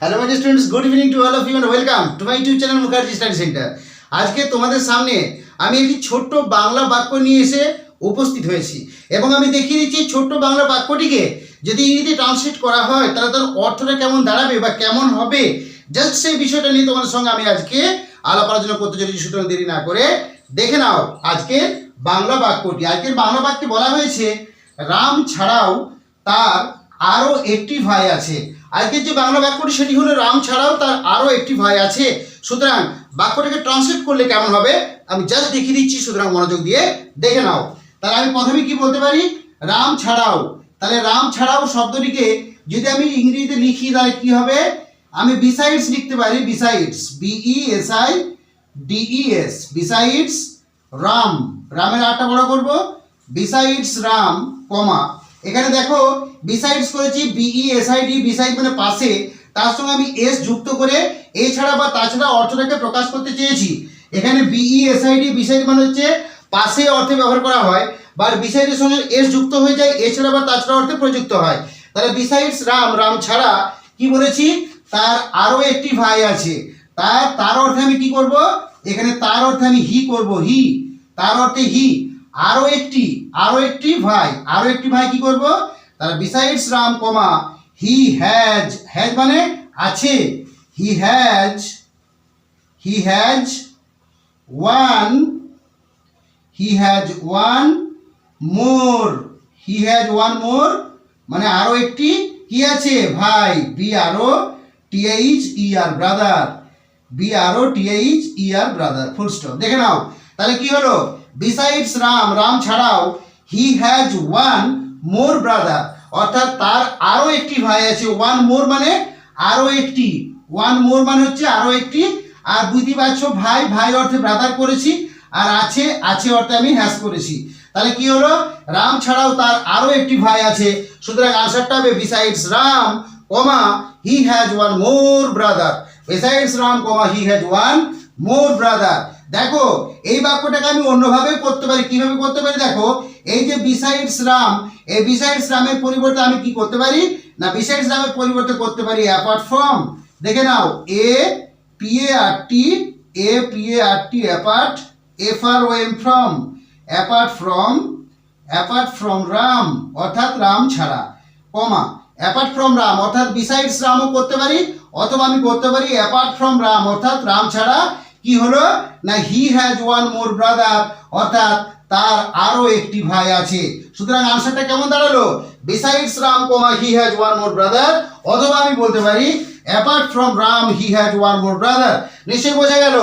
Hello my students good evening to all of you and welcome to my YouTube channel Mukherjee study centre আজকে তোমাদের সামনে আমি একটি ছোট্ট বাংলা বাক্য নিয়ে এসে উপস্থিত হয়েছি এবং আমি দেখিয়ে দিচ্ছি ছোট্ট বাংলা বাক্যটিকে যদি ইংরেজিতে ট্রান্সলেট করা হয়, তাহলে তার অর্থটা কেমন দাঁড়াবে বা কেমন হবে? জাস্ট সেই বিষয়টা নিয়ে তোমাদের সঙ্গে আমি আজকে আলাপ আলোচনা করতে চলেছি, সুতরাং দেরি না করে দেখে নাও আজকের বাংলা বাক্যটি। আজকের বাংলা বাক্যে বলা হয়েছে, রাম ছাড়াও তার আরও একটি ভাই আছে। আজকের যে বাংলা বাক্যটি সেটি হলো রাম ছাড়াও তার আরও একটি ভাই আছে। সুতরাং বাক্যটাকে ট্রান্সলেট করলে কেমন হবে? আমি জাস্ট দেখিয়ে দিচ্ছি, সুতরাং মনোযোগ দিয়ে দেখে নাও। তাহলে আমি প্রথমে কি বলতে পারি? রাম ছাড়াও। তাহলে রাম ছাড়াও শব্দটিকে যদি আমি ইংরেজিতে লিখি, তাহলে কি হবে? আমি বিসাইডস লিখতে পারি besides B E S I D E S besides Ram. রামের আটটা বড় করব। Besides Ram, comma. এখানে দেখো বিসাইডস করেছি বিই এসআইডি বিসাইড মানে পাশে। তার সঙ্গে আমি এস যুক্ত করে এছাড়া বা তাছাড়া অর্থটাকে প্রকাশ করতে চেয়েছি। এখানে বিই এসআইডি বিসাইড মানে হচ্ছে পাশে অর্থে ব্যবহার করা হয় বা বিসাইডের সঙ্গে এস যুক্ত হয়ে যায় এছাড়া বা তাছাড়া অর্থে প্রযুক্ত হয়। তাহলে বিসাইডস রাম রাম ছাড়া কি বলেছি? তার আরও একটি ভাই আছে। তার তার অর্থে আমি কি করব? এখানে তার অর্থে আমি হি করব হি তার অর্থে হি আরও একটি আরও একটি ভাই আরও একটি ভাই কি করব? তার besides Ram comma he has has মানে আছে। He has he has one he has one more he has one more মানে আরও একটি কি আছে? ভাই B R O T H E R brother B R O T H E R brother full stop দেখে নাও। তাহলে কি হলো? বিসাইডস রাম রাম ছাড়াও he has one more brother অর্থাৎ তার আরও একটি ভাই আছে। ওয়ান মোর মানে আরও একটি। ওয়ান মোর মানে হচ্ছে আরও একটি। আর বুঝতে পারছ ভাই ভাই অর্থে ব্রাদার করেছি। আর আছে আছে অর্থে আমি হ্যাস করেছি। তাহলে কি হলো? রাম ছাড়াও তার আরও একটি ভাই আছে। সুতরাং আনসারটা হবে besides Ram comma he has one more brother besides Ram comma he has one more brother দেখো, এই বাক্যটাকে আমি অন্যভাবে করতে পারি। কীভাবে করতে পারি দেখো, এই যে বিসাইডস রাম এই বিসাইডস রামের পরিবর্তে আমি কি করতে পারি? না বিসাইডস রামের পরিবর্তে করতে পারি অ্যাপার্ট ফ্রম দেখে নাও A P A R T A P A R T apart F R O M from apart from apart from Ram অর্থাৎ রাম ছাড়া, কমা। অ্যাপার্ট ফ্রম রাম অর্থাৎ বিসাইডস রামও করতে পারি, অথবা আমি করতে পারি অ্যাপার্ট ফ্রম রাম অর্থাৎ রাম ছাড়া। কি হলো? না he has one more brother অর্থাৎ তার আরও একটি ভাই আছে। সুতরাং আনসারটা কেমন দাঁড়াল? Besides Ram comma he has one more brother অথবা আমি বলতে পারি apart from Ram he has one more brother নিশ্চয়ই বোঝা গেল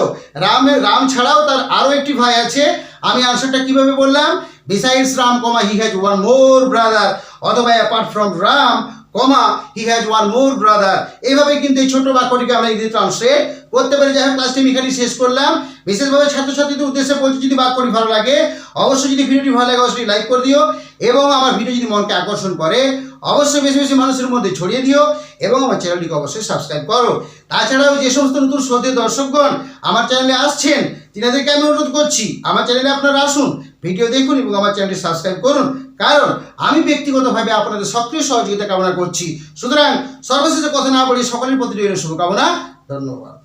রামের রাম ছাড়াও তার আরও একটি ভাই আছে। আমি আনসারটা কীভাবে বললাম? Besides Ram comma he has one more brother অথবা apart from Ram comma he has one more brother এইভাবে কিন্তু এই ছোট বাক্যটিকে আমরা ইংরেজি ট্রান্সলেট করতে পারি। যাই হোক ক্লাসটি আমি এখানে শেষ করলাম। বিশেষভাবে ছাত্রছাত্রীদের উদ্দেশ্যে বলছি, যদি বাক্যটি ভালো লাগে, অবশ্যই যদি ভিডিওটি ভালো লাগে, অবশ্যই লাইক করে দিও এবং আমার ভিডিও যদি মনকে আকর্ষণ করে, অবশ্যই বেশি বেশি মানুষের মধ্যে ছড়িয়ে দিও এবং আমার চ্যানেলটিকে অবশ্যই সাবস্ক্রাইব করো। তাছাড়াও যে সমস্ত নতুন শ্রোতে দর্শকগণ আমার চ্যানেলে আসছেন, তিনাদেরকে আমি অনুরোধ করছি, আমার চ্যানেলে আপনারা আসুন ভিডিও দেখুন এবং আমার চ্যানেলটি সাবস্ক্রাইব করুন। কারণ আমি ব্যক্তিগতভাবে আপনাদের সক্রিয় সহযোগিতা কামনা করছি। সুতরাং সর্বশেষে কথা না বলি সকলের প্রতি শুভকামনা। ধন্যবাদ।